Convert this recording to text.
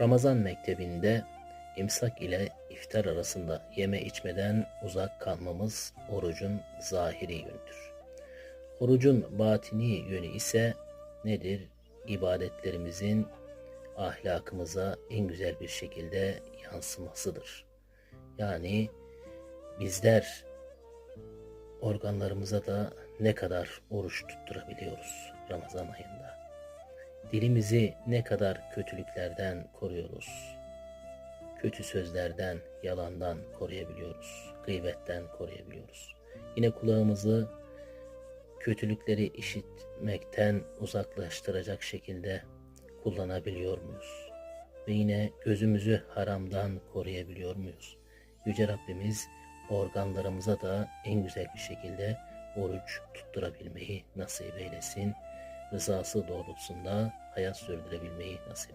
Ramazan mektebinde imsak ile iftar arasında yeme içmeden uzak kalmamız orucun zahiri yönüdür. Orucun batini yönü ise nedir? İbadetlerimizin ahlakımıza en güzel bir şekilde yansımasıdır. Yani bizler organlarımıza da ne kadar oruç tutturabiliyoruz Ramazan ayında. Dilimizi ne kadar kötülüklerden koruyoruz. Kötü sözlerden, yalandan koruyabiliyoruz. Gıybetten koruyabiliyoruz. Yine kulağımızı kötülükleri işitmekten uzaklaştıracak şekilde kullanabiliyor muyuz? Ve yine gözümüzü haramdan koruyabiliyor muyuz? Yüce Rabbimiz organlarımıza da en güzel bir şekilde oruç tutturabilmeyi nasip eylesin. Rızası doğrultusunda hayat sürdürebilmeyi nasip